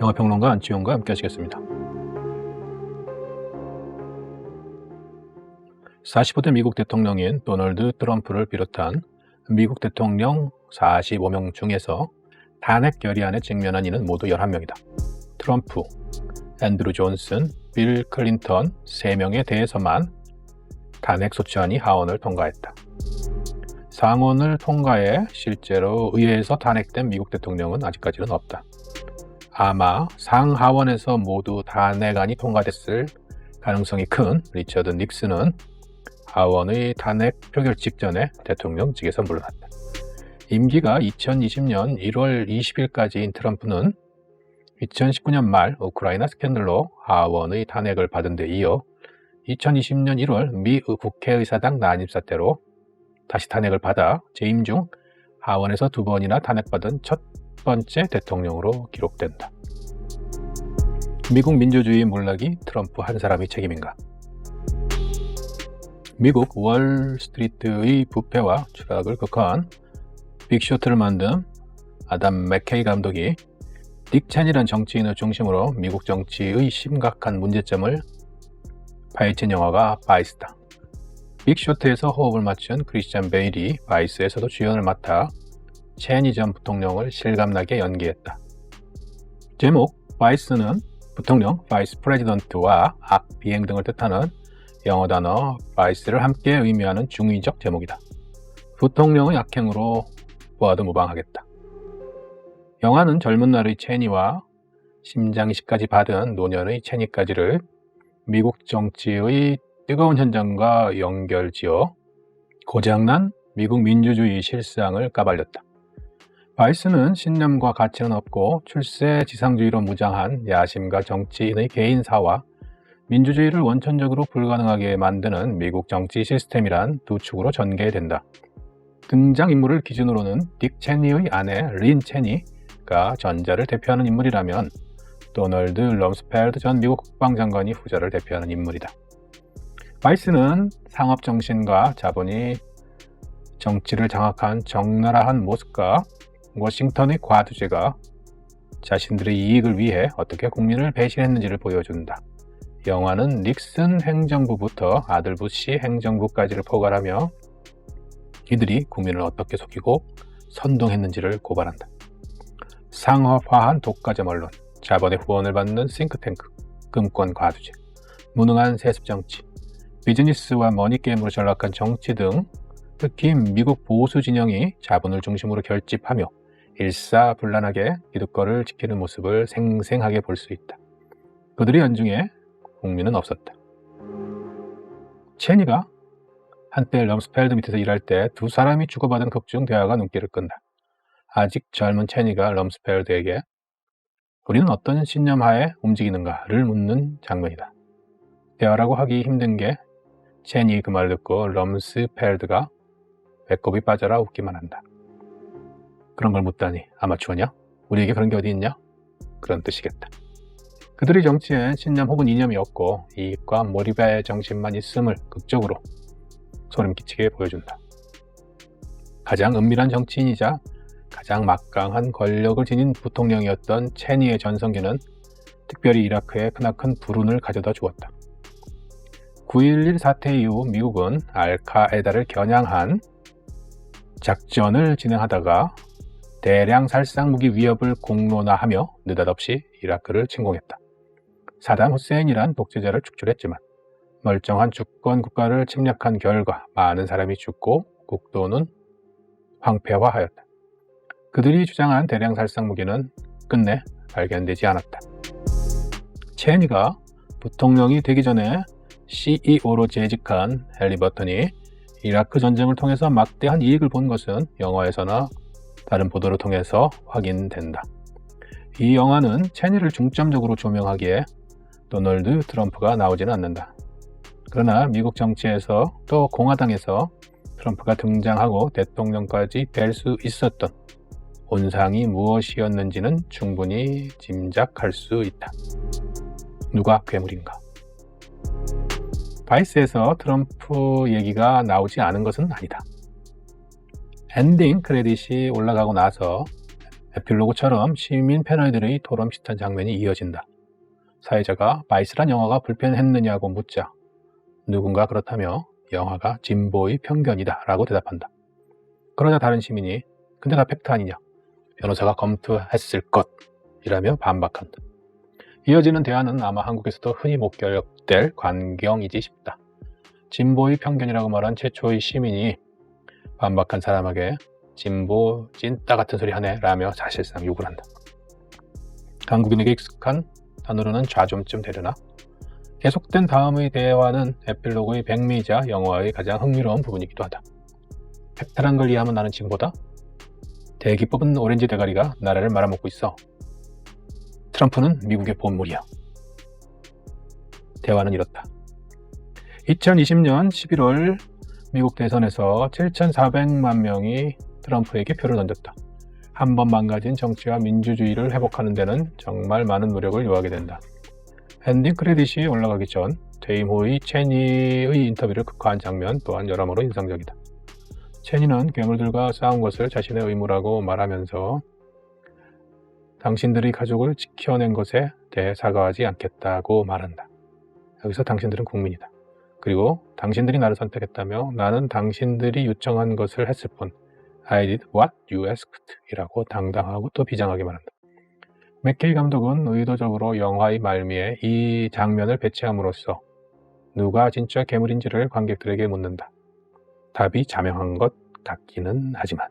영화평론가 안치용과 함께 하시겠습니다. 45대 미국 대통령인 도널드 트럼프를 비롯한 미국 대통령 45명 중에서 탄핵 결의안에 직면한 이는 모두 11명이다. 트럼프, 앤드루 존슨, 빌 클린턴 3명에 대해서만 탄핵 소추안이 하원을 통과했다. 상원을 통과해 실제로 의회에서 탄핵된 미국 대통령은 아직까지는 없다. 아마 상하원에서 모두 탄핵안이 통과됐을 가능성이 큰 리처드 닉슨은 하원의 탄핵 표결 직전에 대통령직에서 물러났다. 임기가 2020년 1월 20일까지인 트럼프는 2019년 말 우크라이나 스캔들로 하원의 탄핵을 받은 데 이어 2020년 1월 미 국회의사당 난입 사태로 다시 탄핵을 받아 재임 중 하원에서 두 번이나 탄핵받은 첫 번째 대통령으로 기록된다. 미국 민주주의 몰락이 트럼프 한 사람의 책임인가? 미국 월스트리트의 부패와 추락을 극화한 빅쇼트를 만든 아담 맥케이 감독이 딕 첸이란 정치인을 중심으로 미국 정치의 심각한 문제점을 파헤친 영화가 바이스다. 빅쇼트에서 호흡을 맞춘 크리스찬 베일이 바이스에서도 주연을 맡아 체니 전 부통령을 실감나게 연기했다. 제목 바이스는 부통령, 바이스 프레지던트와 악, 비행 등을 뜻하는 영어 단어 바이스를 함께 의미하는 중의적 제목이다. 부통령의 악행으로 보아도 무방하겠다. 영화는 젊은 날의 체니와 심장이식까지 받은 노년의 체니까지를 미국 정치의 뜨거운 현장과 연결지어 고장난 미국 민주주의 실상을 까발렸다. 바이스는 신념과 가치는 없고 출세 지상주의로 무장한 야심과 정치인의 개인사와 민주주의를 원천적으로 불가능하게 만드는 미국 정치 시스템이란 두 축으로 전개된다. 등장인물을 기준으로는 딕 체니의 아내 린 체니가 전자를 대표하는 인물이라면 도널드 럼스펠드 전 미국 국방장관이 후자를 대표하는 인물이다. 바이스는 상업 정신과 자본이 정치를 장악한 적나라한 모습과 워싱턴의 과두제가 자신들의 이익을 위해 어떻게 국민을 배신했는지를 보여준다. 영화는 닉슨 행정부부터 아들 부시 행정부까지를 포괄하며 이들이 국민을 어떻게 속이고 선동했는지를 고발한다. 상업화한 독과점 언론, 자본의 후원을 받는 싱크탱크, 금권 과두제, 무능한 세습 정치, 비즈니스와 머니게임으로 전락한 정치 등 특히 미국 보수 진영이 자본을 중심으로 결집하며 일사불란하게 기득권을 지키는 모습을 생생하게 볼 수 있다. 그들의 연중에 국민은 없었다. 체니가 한때 럼스펠드 밑에서 일할 때 두 사람이 주고받은 극중 대화가 눈길을 끈다. 아직 젊은 체니가 럼스펠드에게 우리는 어떤 신념 하에 움직이는가를 묻는 장면이다. 대화라고 하기 힘든 게 체니 그말 듣고 럼스펠드가 배꼽이 빠져라 웃기만 한다. 그런 걸 묻다니 아마추어냐? 우리에게 그런 게 어디 있냐? 그런 뜻이겠다. 그들의 정치엔 신념 혹은 이념이 없고 이익과 몰입의 정신만 있음을 극적으로 소름 끼치게 보여준다. 가장 은밀한 정치인이자 가장 막강한 권력을 지닌 부통령이었던 체니의 전성기는 특별히 이라크에 크나큰 불운을 가져다 주었다. 9.11 사태 이후 미국은 알카에다를 겨냥한 작전을 진행하다가 대량 살상 무기 위협을 공론화하며 느닷없이 이라크를 침공했다. 사담 후세인이란 독재자를 축출했지만 멀쩡한 주권 국가를 침략한 결과 많은 사람이 죽고 국도는 황폐화하였다. 그들이 주장한 대량 살상 무기는 끝내 발견되지 않았다. 체니가 부통령이 되기 전에 CEO로 재직한 헨리 버튼이 이라크 전쟁을 통해서 막대한 이익을 본 것은 영화에서나 다른 보도를 통해서 확인된다. 이 영화는 체니를 중점적으로 조명하기에 도널드 트럼프가 나오지는 않는다. 그러나 미국 정치에서 또 공화당에서 트럼프가 등장하고 대통령까지 될 수 있었던 온상이 무엇이었는지는 충분히 짐작할 수 있다. 누가 괴물인가? 바이스에서 트럼프 얘기가 나오지 않은 것은 아니다. 엔딩 크레딧이 올라가고 나서 에필로그처럼 시민 패널들의 토론 비슷한 장면이 이어진다. 사회자가 바이스란 영화가 불편했느냐고 묻자 누군가 그렇다며 영화가 진보의 편견이다 라고 대답한다. 그러자 다른 시민이 근데 다 팩트 아니냐 변호사가 검토했을 것 이라며 반박한다. 이어지는 대화는 아마 한국에서도 흔히 목격될 관경이지 싶다. 진보의 편견이라고 말한 최초의 시민이 반박한 사람에게 진보 찐따 같은 소리 하네 라며 사실상 욕을 한다. 한국인에게 익숙한 단어로는 좌좀쯤 되려나? 계속된 다음의 대화는 에필로그의 백미이자 영화의 가장 흥미로운 부분이기도 하다. 팩트란 걸 이해하면 나는 지금보다 대기 뽑은 오렌지 대가리가 나라를 말아먹고 있어. 트럼프는 미국의 보물이야. 대화는 이렇다. 2020년 11월 미국 대선에서 7,400만 명이 트럼프에게 표를 던졌다. 한 번 망가진 정치와 민주주의를 회복하는 데는 정말 많은 노력을 요하게 된다. 엔딩 크레딧이 올라가기 전 퇴임 후의 체니의 인터뷰를 극화한 장면 또한 여러모로 인상적이다. 체니는 괴물들과 싸운 것을 자신의 의무라고 말하면서 당신들의 가족을 지켜낸 것에 대해 사과하지 않겠다고 말한다. 여기서 당신들은 국민이다. 그리고 당신들이 나를 선택했다며 나는 당신들이 요청한 것을 했을 뿐 I did what you asked 이라고 당당하고 또 비장하게 말한다. 맥케이 감독은 의도적으로 영화의 말미에 이 장면을 배치함으로써 누가 진짜 괴물인지를 관객들에게 묻는다. 답이 자명한 것 같기는 하지만